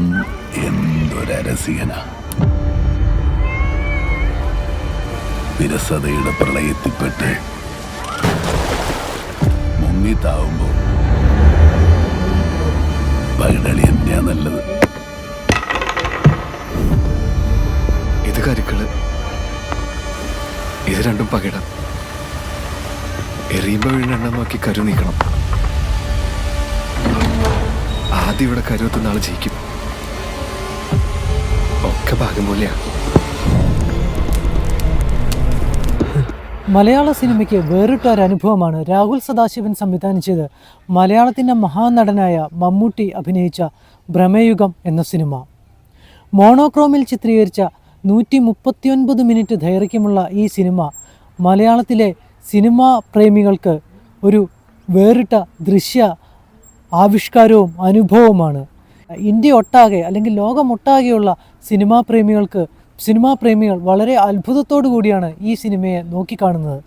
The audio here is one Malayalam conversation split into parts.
അധികാരം എന്തൊരരസികന വിരസതയുടെ പ്രളയത്തിൽപ്പെട്ട് മുങ്ങിത്താവുമ്പോ പൈടളി തന്നെയാ നല്ലത്. ഇത് കരുക്കൾ ഇത് രണ്ടും പകിടം എറിയുമ്പോ വീണെണ്ണം നോക്കി കരു നീക്കണം. ആദ്യം ഇവിടെ കരുവത്തുന്ന ആൾ ജയിക്കും. ഒക്കെ ഭാഗം പോലെയാ മലയാള സിനിമയ്ക്ക് വേറിട്ട ഒരു അനുഭവമാണ് രാഹുൽ സദാശിവൻ സംവിധാനം ചെയ്ത് മലയാളത്തിന്റെ മഹാനടനായ മമ്മൂട്ടി അഭിനയിച്ച ഭ്രമയുഗം എന്ന സിനിമ. മോണോക്രോമിൽ ചിത്രീകരിച്ച നൂറ്റി മുപ്പത്തിയൊൻപത് മിനിറ്റ് ദൈർഘ്യമുള്ള ഈ സിനിമ മലയാളത്തിലെ സിനിമാ പ്രേമികൾക്ക് ഒരു വേറിട്ട ദൃശ്യ ആവിഷ്കാരവും അനുഭവവുമാണ്. ഇന്ത്യ ഒട്ടാകെ അല്ലെങ്കിൽ ലോകമൊട്ടാകെയുള്ള സിനിമാ പ്രേമികൾക്ക് സിനിമാ പ്രേമികൾ വളരെ അത്ഭുതത്തോടു കൂടിയാണ് ഈ സിനിമയെ നോക്കിക്കാണുന്നത്.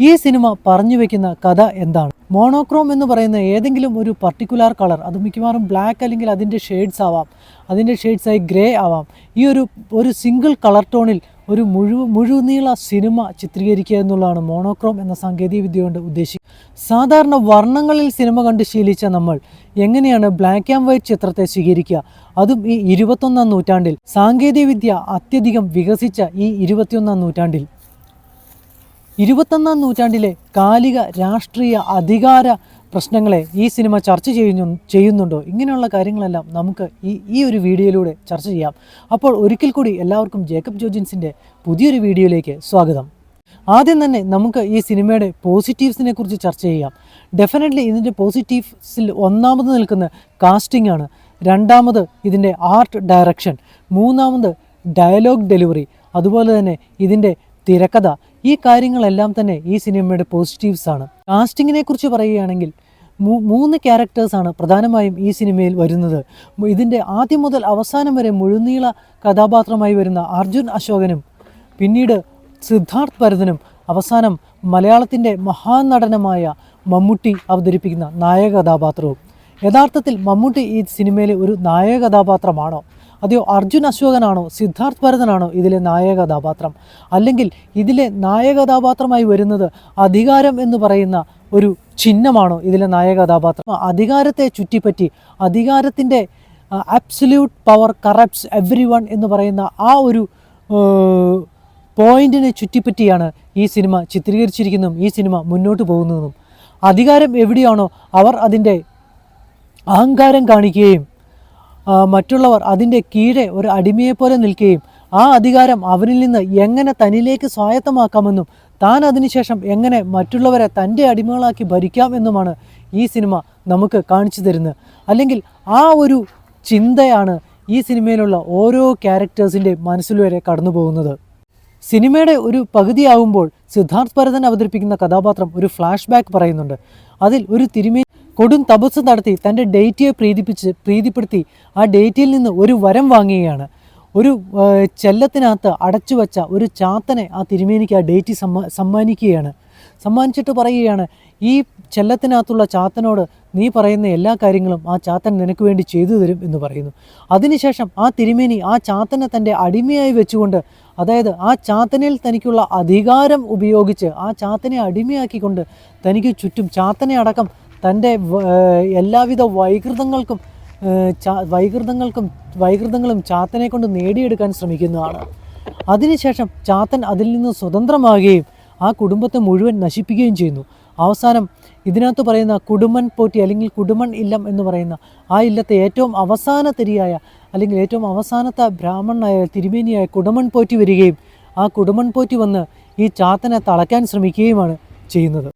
ഈ സിനിമ പറഞ്ഞു വെക്കുന്ന കഥ എന്താണ്? മോണോക്രോം എന്ന് പറയുന്ന ഏതെങ്കിലും ഒരു പർട്ടിക്കുലർ കളർ അത് മിക്കവാറും ബ്ലാക്ക് അല്ലെങ്കിൽ അതിന്റെ ഷെയ്ഡ്സ് ആവാം. അതിന്റെ ഷെയ്ഡ്സായി ഗ്രേ ആവാം. ഈ ഒരു ഒരു സിംഗിൾ കളർ ടോണിൽ ഒരു മുഴുവൻ മുഴുനീള സിനിമ ചിത്രീകരിക്കുക എന്നുള്ളതാണ് മോണോക്രോം എന്ന സാങ്കേതിക വിദ്യ കൊണ്ട് ഉദ്ദേശിക്കുന്നത് സാധാരണ വർണങ്ങളിൽ സിനിമ കണ്ട് ശീലിച്ച നമ്മൾ എങ്ങനെയാണ് ബ്ലാക്ക് ആൻഡ് വൈറ്റ് ചിത്രത്തെ സ്വീകരിക്കുക? അതും ഈ ഇരുപത്തൊന്നാം നൂറ്റാണ്ടിൽ. സാങ്കേതിക വിദ്യ അത്യധികം വികസിച്ച ഈ ഇരുപത്തിയൊന്നാം നൂറ്റാണ്ടിൽ. ഇരുപത്തൊന്നാം നൂറ്റാണ്ടിലെ കാലിക രാഷ്ട്രീയ അധികാര പ്രശ്നങ്ങളെ ഈ സിനിമ ചർച്ച ചെയ്യുന്നു ചെയ്യുന്നുണ്ടോ? ഇങ്ങനെയുള്ള കാര്യങ്ങളെല്ലാം നമുക്ക് ഈ ഈ ഒരു വീഡിയോയിലൂടെ ചർച്ച ചെയ്യാം. അപ്പോൾ ഒരിക്കൽ കൂടി എല്ലാവർക്കും ജേക്കബ് ജോജിൻസിന്റെ പുതിയൊരു വീഡിയോയിലേക്ക് സ്വാഗതം. ആദ്യം തന്നെ നമുക്ക് ഈ സിനിമയുടെ പോസിറ്റീവ്സിനെ കുറിച്ച് ചർച്ച ചെയ്യാം. ഡെഫിനറ്റ്ലി ഇതിന്റെ പോസിറ്റീവ്സിൽ ഒന്നാമത് നിൽക്കുന്ന കാസ്റ്റിംഗ് ആണ് രണ്ടാമത് ഇതിന്റെ ആർട്ട് ഡയറക്ഷൻ. മൂന്നാമത് ഡയലോഗ് ഡെലിവറി. അതുപോലെ തന്നെ ഇതിന്റെ തിരക്കഥ. ഈ കാര്യങ്ങളെല്ലാം തന്നെ ഈ സിനിമയുടെ പോസിറ്റീവ്സ് ആണ്. കാസ്റ്റിങ്ങിനെ കുറിച്ച് പറയുകയാണെങ്കിൽ മൂന്ന് ക്യാരക്ടേഴ്സാണ് പ്രധാനമായും ഈ സിനിമയിൽ വരുന്നത്. ഇതിന്റെ ആദ്യം മുതൽ അവസാനം വരെ മുഴുനീള കഥാപാത്രമായി വരുന്ന അർജുൻ അശോകനും പിന്നീട് സിദ്ധാർത്ഥ് ഭരതനും അവസാനം മലയാളത്തിന്റെ മഹാനടനമായ മമ്മൂട്ടി അവതരിപ്പിക്കുന്ന നായക കഥാപാത്രവും യഥാർത്ഥത്തിൽ മമ്മൂട്ടി ഈ സിനിമയിലെ ഒരു നായക കഥാപാത്രമാണോ അതെയോ അർജുൻ അശോകനാണോ സിദ്ധാർത്ഥ് ഭരതനാണോ ഇതിലെ നായക കഥാപാത്രം? അല്ലെങ്കിൽ ഇതിലെ നായക കഥാപാത്രമായി വരുന്നത് അധികാരം എന്ന് പറയുന്ന ഒരു ചിഹ്നമാണോ ഇതിലെ നായക കഥാപാത്രം? അധികാരത്തെ ചുറ്റിപ്പറ്റി അധികാരത്തിന്റെ absolute power corrupts every one എന്ന് പറയുന്ന ആ ഒരു പോയിന്റിനെ ചുറ്റിപ്പറ്റിയാണ് ഈ സിനിമ ചിത്രീകരിച്ചിരിക്കുന്നതും ഈ സിനിമ മുന്നോട്ട് പോകുന്നതും. അധികാരം എവിടെയാണോ അവർ അതിന്റെ അഹങ്കാരം കാണിക്കുകയും മറ്റുള്ളവർ അതിന്റെ കീഴെ ഒരു അടിമയെപ്പോലെ നിൽക്കുകയും ആ അധികാരം അവനിൽ നിന്ന് എങ്ങനെ തനിലേക്ക് സ്വായത്തമാക്കാമെന്നും താൻ അതിനുശേഷം എങ്ങനെ മറ്റുള്ളവരെ തന്റെ അടിമകളാക്കി ഭരിക്കാം എന്നുമാണ് ഈ സിനിമ നമുക്ക് കാണിച്ചു തരുന്നത്. അല്ലെങ്കിൽ ആ ഒരു ചിന്തയാണ് ഈ സിനിമയിലുള്ള ഓരോ ക്യാരക്ടേഴ്സിന്റെ മനസ്സിൽ വരെ കടന്നു പോകുന്നത്. സിനിമയുടെ ഒരു പകുതിയാകുമ്പോൾ സിദ്ധാർത്ഥ് ഭരതൻ അവതരിപ്പിക്കുന്ന കഥാപാത്രം ഒരു ഫ്ലാഷ് ബാക്ക് പറയുന്നുണ്ട്. അതിൽ ഒരു തിരുമേ കൊടും തപസ് നടത്തി തന്റെ ഡേറ്റിയെ പ്രീതിപ്പിച്ച് പ്രീതിപ്പെടുത്തി ആ ഡേറ്റിയിൽ നിന്ന് ഒരു വരം വാങ്ങുകയാണ്. ഒരു ചെല്ലത്തിനകത്ത് അടച്ചു വച്ച ഒരു ചാത്തനെ ആ തിരുമേനിക്ക് ആ ഡേറ്റി സമ്മാ സമ്മാനിക്കുകയാണ്. സമ്മാനിച്ചിട്ട് പറയുകയാണ് ഈ ചെല്ലത്തിനകത്തുള്ള ചാത്തനോട് നീ പറയുന്ന എല്ലാ കാര്യങ്ങളും ആ ചാത്തൻ നിനക്ക് വേണ്ടി ചെയ്തു തരും എന്ന് പറയുന്നു. അതിനുശേഷം ആ തിരുമേനി ആ ചാത്തനെ തന്റെ അടിമയായി വെച്ചുകൊണ്ട് അതായത് ആ ചാത്തനിൽ തനിക്കുള്ള അധികാരം ഉപയോഗിച്ച് ആ ചാത്തനെ അടിമയാക്കിക്കൊണ്ട് തനിക്ക് ചുറ്റും ചാത്തനെ അടക്കം തന്റെ എല്ലാവിധ വൈകൃതങ്ങൾക്കും വൈകൃതങ്ങൾക്കും വൈകൃതങ്ങളും ചാത്തനെ കൊണ്ട് നേടിയെടുക്കാൻ ശ്രമിക്കുന്നതാണ്. അതിനുശേഷം ചാത്തൻ അതിൽ നിന്ന് സ്വതന്ത്രമാകുകയും ആ കുടുംബത്തെ മുഴുവൻ നശിപ്പിക്കുകയും ചെയ്യുന്നു. അവസാനം ഇതിനകത്ത് പറയുന്ന കുടുംബൻ പോറ്റി അല്ലെങ്കിൽ കുടുംബൻ ഇല്ലം എന്ന് പറയുന്ന ആ ഇല്ലത്തെ ഏറ്റവും അവസാന തിരിയായ അല്ലെങ്കിൽ ഏറ്റവും അവസാനത്തെ ബ്രാഹ്മണനായ തിരുമേനിയായ കുടുംബൻ പോറ്റി വരികയും ആ കുടുംബൻ പോറ്റി വന്ന് ഈ ചാത്തനെ തളയ്ക്കാൻ ശ്രമിക്കുകയുമാണ് ചെയ്യുന്നത്.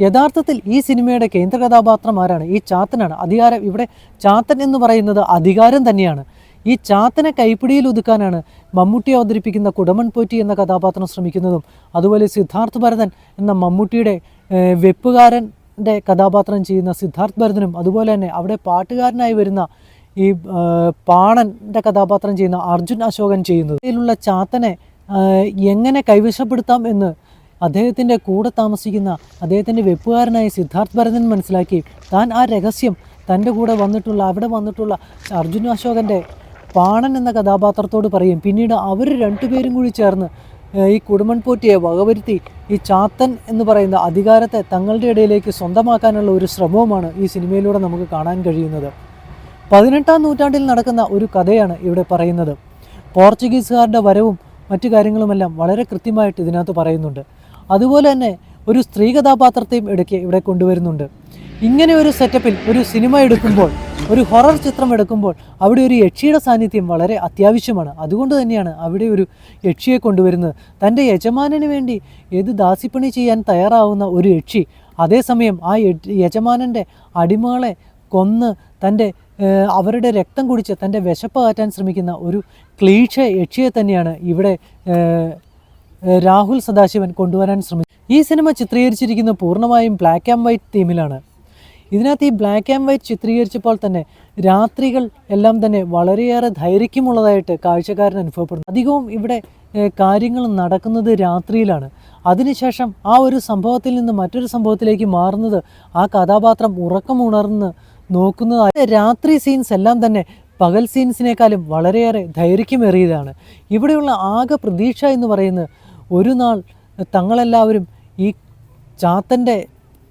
യഥാർത്ഥത്തിൽ ഈ സിനിമയുടെ കേന്ദ്ര കഥാപാത്രം ആരാണ്? ഈ ചാത്തനാണ്. അധികാരം ഇവിടെ ചാത്തൻ എന്ന് പറയുന്നത് അധികാരം തന്നെയാണ്. ഈ ചാത്തനെ കൈപ്പിടിയിൽ ഒതുക്കാനാണ് മമ്മൂട്ടി അവതരിപ്പിക്കുന്ന കുടമൺ പോറ്റി എന്ന കഥാപാത്രം ശ്രമിക്കുന്നതും അതുപോലെ സിദ്ധാർത്ഥ് ഭരതൻ എന്ന മമ്മൂട്ടിയുടെ വെപ്പുകാരന്റെ കഥാപാത്രം ചെയ്യുന്ന സിദ്ധാർത്ഥ് ഭരതനും അതുപോലെ തന്നെ അവിടെ പാട്ടുകാരനായി വരുന്ന ഈ പാണന്റെ കഥാപാത്രം ചെയ്യുന്ന അർജുൻ അശോകൻ ചെയ്യുന്നത്. ഇതിലുള്ള ചാത്തനെ എങ്ങനെ കൈവശപ്പെടുത്താം എന്ന് അദ്ദേഹത്തിന്റെ കൂടെ താമസിക്കുന്ന അദ്ദേഹത്തിന്റെ വെപ്പുകാരനായ സിദ്ധാർത്ഥ് ഭരതൻ മനസ്സിലാക്കി താൻ ആ രഹസ്യം തന്റെ കൂടെ വന്നിട്ടുള്ള അവിടെ വന്നിട്ടുള്ള അർജുന അശോകന്റെ പാണൻ എന്ന കഥാപാത്രത്തോട് പറയും. പിന്നീട് അവർ രണ്ടുപേരും കൂടി ചേർന്ന് ഈ കുടുംബൻ പോറ്റിയെ വകവരുത്തി ഈ ചാത്തൻ എന്ന് പറയുന്ന അധികാരത്തെ തങ്ങളുടെ ഇടയിലേക്ക് സ്വന്തമാക്കാനുള്ള ഒരു ശ്രമവുമാണ് ഈ സിനിമയിലൂടെ നമുക്ക് കാണാൻ കഴിയുന്നത്. പതിനെട്ടാം നൂറ്റാണ്ടിൽ നടക്കുന്ന ഒരു കഥയാണ് ഇവിടെ പറയുന്നത്. പോർച്ചുഗീസുകാരുടെ വരവും മറ്റു കാര്യങ്ങളുമെല്ലാം വളരെ കൃത്യമായിട്ട് ഇതിനകത്ത് പറയുന്നുണ്ട്. അതുപോലെ തന്നെ ഒരു സ്ത്രീ കഥാപാത്രത്തെയും ഇടയ്ക്ക് ഇവിടെ കൊണ്ടുവരുന്നുണ്ട്. ഇങ്ങനെ ഒരു സെറ്റപ്പിൽ ഒരു സിനിമ എടുക്കുമ്പോൾ ഒരു ഹൊറർ ചിത്രം എടുക്കുമ്പോൾ അവിടെ ഒരു യക്ഷിയുടെ സാന്നിധ്യം വളരെ അത്യാവശ്യമാണ്. അതുകൊണ്ട് തന്നെയാണ് അവിടെ ഒരു യക്ഷിയെ കൊണ്ടുവരുന്നത്. തന്റെ യജമാനന് വേണ്ടി ഏത് ദാസിപ്പണി ചെയ്യാൻ തയ്യാറാവുന്ന ഒരു യക്ഷി അതേസമയം ആ യജമാനന്റെ അടിമകളെ കൊന്ന് തന്റെ അവരുടെ രക്തം കുടിച്ച് തന്റെ വിശപ്പ് മാറ്റാൻ ശ്രമിക്കുന്ന ഒരു ക്ലീഷ യക്ഷിയെ തന്നെയാണ് ഇവിടെ രാഹുൽ സദാശിവൻ കൊണ്ടുവരാൻ ശ്രമിച്ചു. ഈ സിനിമ ചിത്രീകരിച്ചിരിക്കുന്ന പൂർണമായും ബ്ലാക്ക് ആൻഡ് വൈറ്റ് തീമിലാണ് ഇതിനകത്ത് ഈ ബ്ലാക്ക് ആൻഡ് വൈറ്റ് ചിത്രീകരിച്ചപ്പോൾ തന്നെ രാത്രികൾ എല്ലാം തന്നെ വളരെയേറെ ദൈർഘ്യമുള്ളതായിട്ട് കാഴ്ചക്കാരൻ അനുഭവപ്പെടുന്നു. അധികവും ഇവിടെ കാര്യങ്ങൾ നടക്കുന്നത് രാത്രിയിലാണ്. അതിനുശേഷം ആ ഒരു സംഭവത്തിൽ നിന്ന് മറ്റൊരു സംഭവത്തിലേക്ക് മാറുന്നത് ആ കഥാപാത്രം ഉറക്കമുണർന്ന് നോക്കുന്നത് രാത്രി സീൻസ് എല്ലാം തന്നെ പകൽ സീൻസിനേക്കാളും വളരെയേറെ ദൈർഘ്യമേറിയതാണ് ഇവിടെയുള്ള ആകെ പ്രതീക്ഷ എന്ന് പറയുന്നത് ഒരു നാൾ തങ്ങളെല്ലാവരും ഈ ചാത്തന്റെ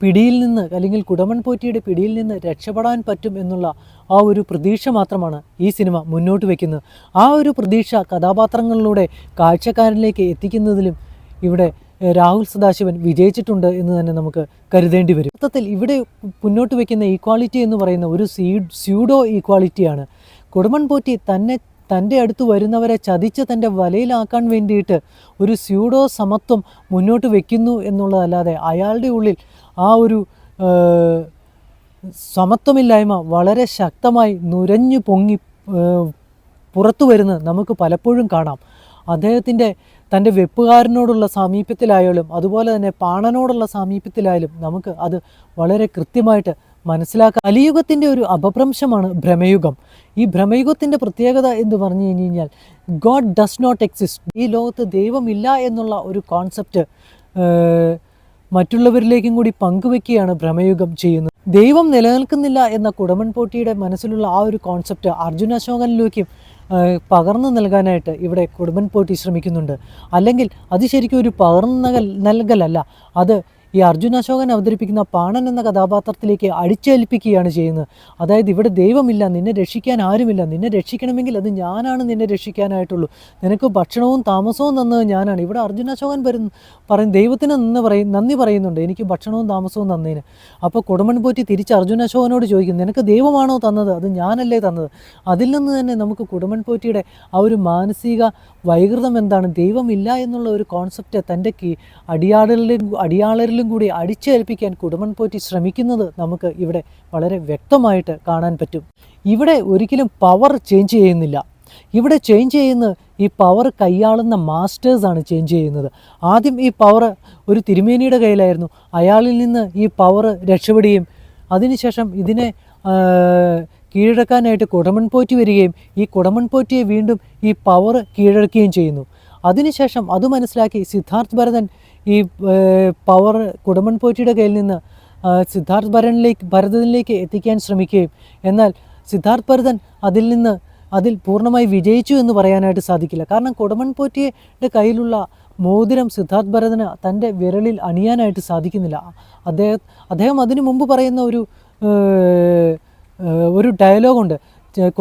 പിടിയിൽ നിന്ന് അല്ലെങ്കിൽ കുടമൺ പോറ്റിയുടെ പിടിയിൽ നിന്ന് രക്ഷപ്പെടാൻ പറ്റും എന്നുള്ള ആ ഒരു പ്രതീക്ഷ മാത്രമാണ് ഈ സിനിമ മുന്നോട്ട് വയ്ക്കുന്നത് ആ ഒരു പ്രതീക്ഷ കഥാപാത്രങ്ങളിലൂടെ കാഴ്ചക്കാരനിലേക്ക് എത്തിക്കുന്നതിലും ഇവിടെ രാഹുൽ സദാശിവൻ വിജയിച്ചിട്ടുണ്ട് എന്ന് തന്നെ നമുക്ക് കരുതേണ്ടി വരും. മൊത്തത്തിൽ ഇവിടെ മുന്നോട്ട് വയ്ക്കുന്ന ഈക്വാളിറ്റി എന്ന് പറയുന്ന ഒരു സീ സ്യൂഡോ ഈക്വാളിറ്റിയാണ് കുടമൺ പോറ്റി തന്നെ തന്റെ അടുത്ത് വരുന്നവരെ ചതിച്ച് തന്റെ വലയിലാക്കാൻ വേണ്ടിയിട്ട് ഒരു സ്യൂഡോ സമത്വം മുന്നോട്ട് വയ്ക്കുന്നു എന്നുള്ളതല്ലാതെ അയാളുടെ ഉള്ളിൽ ആ ഒരു സമത്വമില്ലായ്മ വളരെ ശക്തമായി നുരഞ്ഞു പൊങ്ങി പുറത്തു വരുന്നത് നമുക്ക് പലപ്പോഴും കാണാം. അദ്ദേഹത്തിന്റെ തന്റെ വെപ്പുകാരനോടുള്ള സാമീപ്യത്തിലായാലും അതുപോലെ തന്നെ പാണനോടുള്ള സാമീപ്യത്തിലായാലും നമുക്ക് അത് വളരെ കൃത്യമായിട്ട് മനസ്സിലാക്കാം കലിയുഗത്തിന്റെ ഒരു അപഭ്രംശമാണ് ഭ്രമയുഗം. ഈ ഭ്രമയുഗത്തിന്റെ പ്രത്യേകത എന്ന് പറഞ്ഞു കഴിഞ്ഞ് കഴിഞ്ഞാൽ ഗോഡ് ഡസ് നോട്ട് എക്സിസ്റ്റ് ഈ ലോകത്ത് ദൈവമില്ല എന്നുള്ള ഒരു കോൺസെപ്റ്റ് മറ്റുള്ളവരിലേക്കും കൂടി പങ്കുവെക്കുകയാണ് ഭ്രമയുഗം ചെയ്യുന്നത്. ദൈവം നിലനിൽക്കുന്നില്ല എന്ന കുടമൻ പോട്ടിയുടെ മനസ്സിലുള്ള ആ ഒരു കോൺസെപ്റ്റ് അർജുന അശോകനിലേക്കും പകർന്നു നൽകാനായിട്ട് ഇവിടെ കുടുംബൻ പോട്ടി ശ്രമിക്കുന്നുണ്ട്. അല്ലെങ്കിൽ അത് ശരിക്കും ഒരു പകർന്നു നൽകലല്ല. അത് ഈ അർജുന അശോകൻ അവതരിപ്പിക്കുന്ന പാണൻ എന്ന കഥാപാത്രത്തിലേക്ക് അടിച്ചേൽപ്പിക്കുകയാണ് ചെയ്യുന്നത്. അതായത് ഇവിടെ ദൈവമില്ല നിന്നെ രക്ഷിക്കാൻ ആരുമില്ല. നിന്നെ രക്ഷിക്കണമെങ്കിൽ അത് ഞാനാണ് നിന്നെ രക്ഷിക്കാനായിട്ടുള്ളൂ. നിനക്ക് ഭക്ഷണവും താമസവും തന്നത് ഞാനാണ്. ഇവിടെ അർജുന അശോകൻ വരുന്നു പറയും ദൈവത്തിന് നിന്ന് പറയും നന്ദി പറയുന്നുണ്ട്. എനിക്ക് ഭക്ഷണവും താമസവും തന്നതിന് അപ്പോൾ കൊടുമൺ പോറ്റി തിരിച്ച് അർജുന അശോകനോട് ചോദിക്കും നിനക്ക് ദൈവമാണോ തന്നത്? അത് ഞാനല്ലേ തന്നത്? അതിൽ നിന്ന് തന്നെ നമുക്ക് കുടുംബൻ പോറ്റിയുടെ ആ ഒരു മാനസിക വൈകൃതം എന്താണ്? ദൈവമില്ല എന്നുള്ള ഒരു കോൺസെപ്റ്റ് തന്റെ കീ അടിയാളരിലും അടിയാളരിലും കൂടി അടിച്ചേൽപ്പിക്കാൻ കുടുംബൻ പോറ്റി ശ്രമിക്കുന്നത് നമുക്ക് ഇവിടെ വളരെ വ്യക്തമായിട്ട് കാണാൻ പറ്റും. ഇവിടെ ഒരിക്കലും പവർ ചേഞ്ച് ചെയ്യുന്നില്ല. ഇവിടെ ചേഞ്ച് ചെയ്യുന്ന ഈ പവർ കൈയാളുന്ന മാസ്റ്റേഴ്സാണ് ചേഞ്ച് ചെയ്യുന്നത്. ആദ്യം ഈ പവർ ഒരു തിരുമേനിയുടെ കയ്യിലായിരുന്നു. അയാളിൽ നിന്ന് ഈ പവർ രക്ഷപ്പെടുകയും അതിനുശേഷം ഇതിനെ കീഴടക്കാനായിട്ട് കുടമൺ പോറ്റി വരികയും ഈ കുടമൺ പോറ്റിയെ വീണ്ടും ഈ പവർ കീഴടക്കുകയും ചെയ്യുന്നു. അതിനുശേഷം അത് മനസ്സിലാക്കി സിദ്ധാർത്ഥ് ഭരതൻ ഈ പവർ കുടമൺ പോറ്റിയുടെ കയ്യിൽ നിന്ന് സിദ്ധാർത്ഥ് ഭരനിലേക്ക് ഭരതനിലേക്ക് എത്തിക്കാൻ ശ്രമിക്കുകയും. എന്നാൽ സിദ്ധാർത്ഥ് ഭരതൻ അതിൽ നിന്ന് അതിൽ പൂർണമായി വിജയിച്ചു എന്ന് പറയാനായിട്ട് സാധിക്കില്ല. കാരണം കുടമൺ പോറ്റിയുടെ കയ്യിലുള്ള മോതിരം സിദ്ധാർത്ഥ് ഭരതന് തന്റെ വിരലിൽ അണിയാനായിട്ട് സാധിക്കുന്നില്ല. അദ്ദേഹം അദ്ദേഹം അതിനു മുമ്പ് പറയുന്ന ഒരു ഒരു ഡയലോഗുണ്ട് ചെ-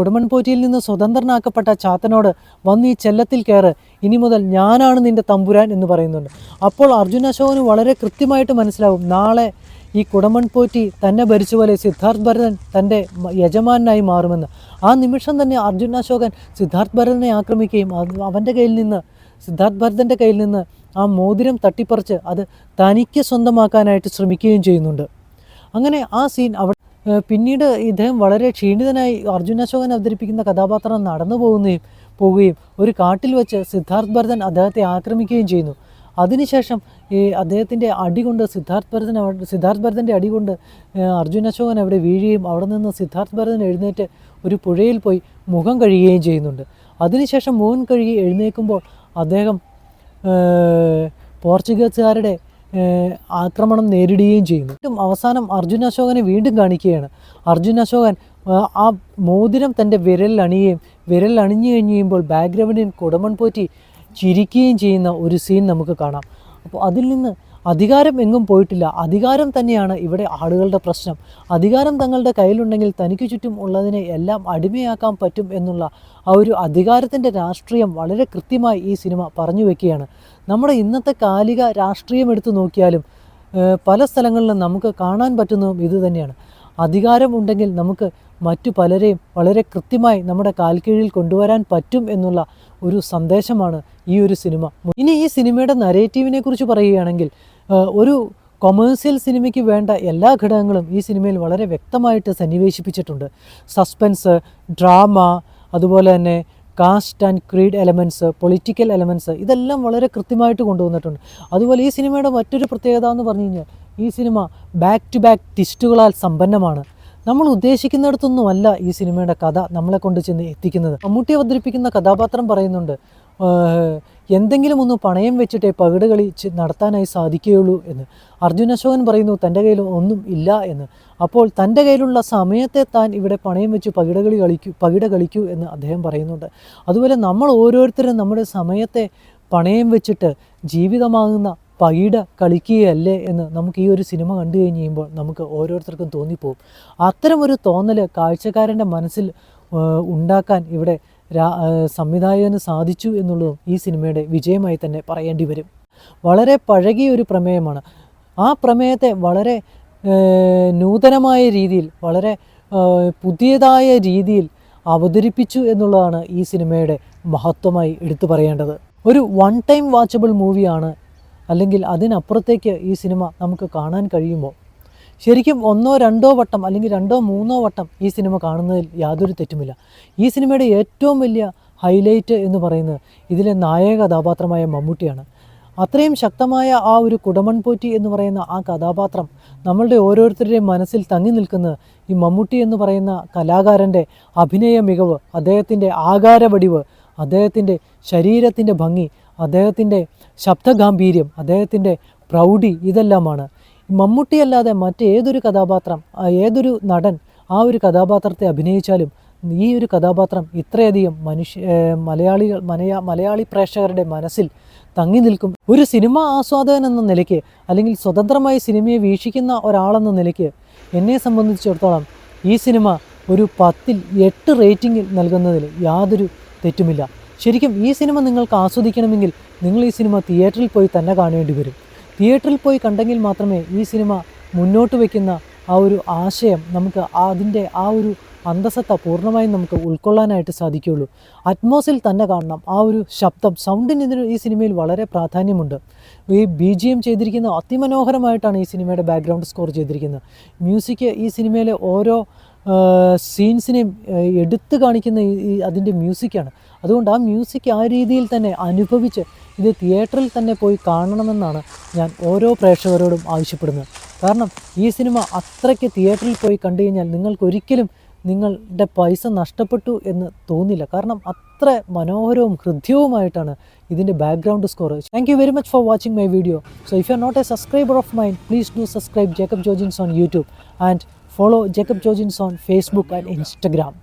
നിന്ന് സ്വതന്ത്രനാക്കപ്പെട്ട ചാത്തനോട് വന്ന് ഈ ചെല്ലത്തിൽ കയറ്. ഇനി മുതൽ ഞാനാണ് നിന്റെ തമ്പുരാൻ എന്ന് പറയുന്നുണ്ട്. അപ്പോൾ അർജുന അശോകന് വളരെ കൃത്യമായിട്ട് മനസ്സിലാവും. നാളെ ഈ കുടമൺ പോറ്റി തന്നെ ഭരിച്ച പോലെ സിദ്ധാർത്ഥ് ഭരതൻ തന്റെ യജമാനായി മാറുമെന്ന്. ആ നിമിഷം തന്നെ അർജുന അശോകൻ സിദ്ധാർത്ഥ് ഭരതനെ ആക്രമിക്കുകയും അവന്റെ കയ്യിൽ നിന്ന് സിദ്ധാർത്ഥ് ഭരതന്റെ കയ്യിൽ നിന്ന് ആ മോതിരം തട്ടിപ്പറിച്ച് അത് തനിക്ക് സ്വന്തമാക്കാനായിട്ട് ശ്രമിക്കുകയും ചെയ്യുന്നുണ്ട്. അങ്ങനെ ആ സീൻ അവിടെ പിന്നീട് ഇദ്ദേഹം വളരെ ക്ഷീണിതനായി അർജുന അശോകൻ അവതരിപ്പിക്കുന്ന കഥാപാത്രം നടന്നു പോകുകയും പോവുകയും ഒരു കാട്ടിൽ വെച്ച് സിദ്ധാർത്ഥ് ഭരതൻ അദ്ദേഹത്തെ ആക്രമിക്കുകയും ചെയ്യുന്നു. അതിനുശേഷം ഈ അദ്ദേഹത്തിന്റെ അടികൊണ്ട് സിദ്ധാർത്ഥ് ഭരതൻ സിദ്ധാർത്ഥ് ഭരതന്റെ അടി കൊണ്ട് ഏഹ് അർജുന അശോകൻ അവിടെ വീഴുകയും അവിടെ നിന്ന് സിദ്ധാർത്ഥ് ഭരതൻ എഴുന്നേറ്റ് ഒരു പുഴയിൽ പോയി മുഖം കഴുകുകയും ചെയ്യുന്നുണ്ട്. അതിനുശേഷം മുഖം കഴുകി എഴുന്നേൽക്കുമ്പോൾ അദ്ദേഹം പോർച്ചുഗീസുകാരുടെ ആക്രമണം നേരിടുകയും ചെയ്യുന്നു. അവസാനം അർജുൻ അശോകനെ വീണ്ടും കാണിക്കുകയാണ്. അർജുൻ അശോകൻ ആ, മോതിരം തന്റെ വിരലിൽ അണിയുകയും വിരൽ അണിഞ്ഞു ബാക്ക്ഗ്രൗണ്ടിൽ കുടമൺ പോറ്റി ചിരിക്കുകയും ചെയ്യുന്ന ഒരു സീൻ നമുക്ക് കാണാം. അപ്പോൾ അതിൽ നിന്ന് അധികാരം എങ്ങും പോയിട്ടില്ല. അധികാരം തന്നെയാണ് ഇവിടെ ആളുകളുടെ പ്രശ്നം. അധികാരം തങ്ങളുടെ കയ്യിലുണ്ടെങ്കിൽ തനിക്ക് ചുറ്റും ഉള്ളതിനെ എല്ലാം അടിമയാക്കാൻ പറ്റും എന്നുള്ള ആ ഒരു അധികാരത്തിന്റെ രാഷ്ട്രീയം വളരെ കൃത്യമായി ഈ സിനിമ പറഞ്ഞു വെക്കുകയാണ്. നമ്മുടെ ഇന്നത്തെ കാലിക രാഷ്ട്രീയം എടുത്തു നോക്കിയാലും പല സ്ഥലങ്ങളിലും നമുക്ക് കാണാൻ പറ്റുന്നതും ഇത് തന്നെയാണ്. അധികാരം ഉണ്ടെങ്കിൽ നമുക്ക് മറ്റു പലരെയും വളരെ കൃത്യമായി നമ്മുടെ കാൽക്കീഴിൽ കൊണ്ടുവരാൻ പറ്റും എന്നുള്ള ഒരു സന്ദേശമാണ് ഈ ഒരു സിനിമ. ഇനി ഈ സിനിമയുടെ നരേറ്റീവിനെ കുറിച്ച് പറയുകയാണെങ്കിൽ ഒരു കൊമേഴ്സ്യൽ സിനിമയ്ക്ക് വേണ്ട എല്ലാ ഘടകങ്ങളും ഈ സിനിമയിൽ വളരെ വ്യക്തമായിട്ട് സന്നിവേശിപ്പിച്ചിട്ടുണ്ട്. സസ്പെൻസ് ഡ്രാമ അതുപോലെ തന്നെ caste and creed elements political elements ഇതെല്ലാം വളരെ കൃത്യമായിട്ട് കൊണ്ടുവന്നിട്ടുണ്ട്. അതുപോലെ ഈ സിനിമയുടെ മറ്റൊരു പ്രത്യേകത എന്ന് പറഞ്ഞു കഴിഞ്ഞാൽ ഈ സിനിമ ബാക്ക് ടു ബാക്ക് ട്വിസ്റ്റുകളാൽ സമ്പന്നമാണ്. നമ്മൾ ഉദ്ദേശിക്കുന്നിടത്തൊന്നുമല്ല ഈ സിനിമയുടെ കഥ നമ്മളെ കൊണ്ട് ചെന്ന് എത്തിക്കുന്നത്. മമ്മൂട്ടി അവതരിപ്പിക്കുന്ന കഥാപാത്രം പറയുന്നുണ്ട് "ഏഹ്, എന്തെങ്കിലും ഒന്ന് പണയം വെച്ചിട്ടേ പകിട് കളി ചെ- നടത്താനായി സാധിക്കുകയുള്ളൂ എന്ന്. അർജുൻ അശോകൻ പറയുന്നു തന്റെ കയ്യിൽ ഒന്നും ഇല്ല എന്ന്. അപ്പോൾ തന്റെ കയ്യിലുള്ള സമയത്തെ താൻ ഇവിടെ പണയം വെച്ച് പകിടകളി കളിക്കൂ പകിട കളിക്കൂ എന്ന് അദ്ദേഹം പറയുന്നുണ്ട്. അതുപോലെ നമ്മൾ ഓരോരുത്തരും നമ്മുടെ സമയത്തെ പണയം വെച്ചിട്ട് ജീവിതമാകുന്ന പകിട കളിക്കുകയല്ലേ എന്ന് നമുക്ക് ഈ ഒരു സിനിമ കണ്ടു കഴിഞ്ഞ് കഴിയുമ്പോൾ നമുക്ക് ഓരോരുത്തർക്കും തോന്നിപ്പോകും അത്തരം ഒരു തോന്നൽ കാഴ്ചക്കാരന്റെ മനസ്സിൽ ഉണ്ടാക്കാൻ ഇവിടെ സംവിധായകന് സാധിച്ചു എന്നുള്ളതും ഈ സിനിമയുടെ വിജയമായി തന്നെ പറയേണ്ടി വരും. വളരെ പഴകിയ ഒരു പ്രമേയമാണ്. ആ പ്രമേയത്തെ വളരെ നൂതനമായ രീതിയിൽ വളരെ പുതിയതായ രീതിയിൽ അവതരിപ്പിച്ചു എന്നുള്ളതാണ് ഈ സിനിമയുടെ മഹത്വമായി എടുത്തു പറയേണ്ടത്. ഒരു വൺ ടൈം വാച്ചബിൾ മൂവിയാണ് അല്ലെങ്കിൽ അതിനപ്പുറത്തേക്ക് ഈ സിനിമ നമുക്ക് കാണാൻ കഴിയുമോ ശരിക്കും ഒന്നോ രണ്ടോ വട്ടം അല്ലെങ്കിൽ രണ്ടോ മൂന്നോ വട്ടം ഈ സിനിമ കാണുന്നതിൽ യാതൊരു തെറ്റുമില്ല. ഈ സിനിമയുടെ ഏറ്റവും വലിയ ഹൈലൈറ്റ് എന്ന് പറയുന്നത് ഇതിലെ നായക കഥാപാത്രമായ മമ്മൂട്ടിയാണ്. അത്രയും ശക്തമായ ആ ഒരു കുടമൺ പോറ്റി എന്ന് പറയുന്ന ആ കഥാപാത്രം നമ്മളുടെ ഓരോരുത്തരുടെയും മനസ്സിൽ തങ്ങി നിൽക്കുന്നത് ഈ മമ്മൂട്ടി എന്ന് പറയുന്ന കലാകാരന്റെ അഭിനയ മികവ് അദ്ദേഹത്തിന്റെ ആകാരവടിവ് അദ്ദേഹത്തിന്റെ ശരീരത്തിന്റെ ഭംഗി അദ്ദേഹത്തിന്റെ ശബ്ദഗാംഭീര്യം അദ്ദേഹത്തിന്റെ പ്രൗഢി ഇതെല്ലാമാണ്. മമ്മൂട്ടിയല്ലാതെ മറ്റേതൊരു കഥാപാത്രം ഏതൊരു നടൻ ആ ഒരു കഥാപാത്രത്തെ അഭിനയിച്ചാലും ഈ ഒരു കഥാപാത്രം ഇത്രയധികം മനുഷ്യ മലയാളികൾ മലയാ മലയാളി പ്രേക്ഷകരുടെ മനസ്സിൽ തങ്ങി നിൽക്കും. ഒരു സിനിമ ആസ്വാദകൻ എന്ന നിലയ്ക്ക് അല്ലെങ്കിൽ സ്വതന്ത്രമായി സിനിമയെ വീക്ഷിക്കുന്ന ഒരാളെന്ന നിലയ്ക്ക് എന്നെ സംബന്ധിച്ചിടത്തോളം ഈ സിനിമ ഒരു പത്തിൽ എട്ട് റേറ്റിംഗിൽ നൽകുന്നതിൽ യാതൊരു തെറ്റുമില്ല. ശരിക്കും ഈ സിനിമ നിങ്ങൾക്ക് ആസ്വദിക്കണമെങ്കിൽ നിങ്ങൾ ഈ സിനിമ തിയേറ്ററിൽ പോയി തന്നെ കാണേണ്ടി വരും. തിയേറ്ററിൽ പോയി കണ്ടെങ്കിൽ മാത്രമേ ഈ സിനിമ മുന്നോട്ട് വയ്ക്കുന്ന ആ ഒരു ആശയം നമുക്ക് അതിന്റെ ആ ഒരു അന്തസത്ത പൂർണമായും നമുക്ക് ഉൾക്കൊള്ളാനായിട്ട് സാധിക്കുകയുള്ളൂ. അറ്റ്മോസിൽ തന്നെ കാണണം. ആ ഒരു ശബ്ദം സൗണ്ടിന് ഈ സിനിമയിൽ വളരെ പ്രാധാന്യമുണ്ട്. ഈ ബി ജി എം ചെയ്തിരിക്കുന്ന അതിമനോഹരമായിട്ടാണ് ഈ സിനിമയുടെ ബാക്ക്ഗ്രൗണ്ട് സ്കോർ ചെയ്തിരിക്കുന്നത്. മ്യൂസിക് ഈ സിനിമയിലെ ഓരോ സീൻസിനെയും എടുത്തു കാണിക്കുന്ന ഈ അതിന്റെ മ്യൂസിക്കാണ് അതുകൊണ്ട് ആ മ്യൂസിക് ആ രീതിയിൽ തന്നെ അനുഭവിച്ച് ഇത് തിയേറ്ററിൽ തന്നെ പോയി കാണണമെന്നാണ് ഞാൻ ഓരോ പ്രേക്ഷകരോടും ആവശ്യപ്പെടുന്നത്. കാരണം ഈ സിനിമ അത്രയ്ക്ക് തിയേറ്ററിൽ പോയി കണ്ടു കഴിഞ്ഞാൽ നിങ്ങൾക്കൊരിക്കലും നിങ്ങളുടെ പൈസ നഷ്ടപ്പെട്ടു എന്ന് തോന്നില്ല. കാരണം അത്ര മനോഹരവും ഹൃദ്യവുമായിട്ടാണ് ഇതിന്റെ background score thank you very much for watching my video so if you are not a subscriber of mine please do subscribe Jacob Jojins on YouTube and follow Jacob Jojins on Facebook and Instagram.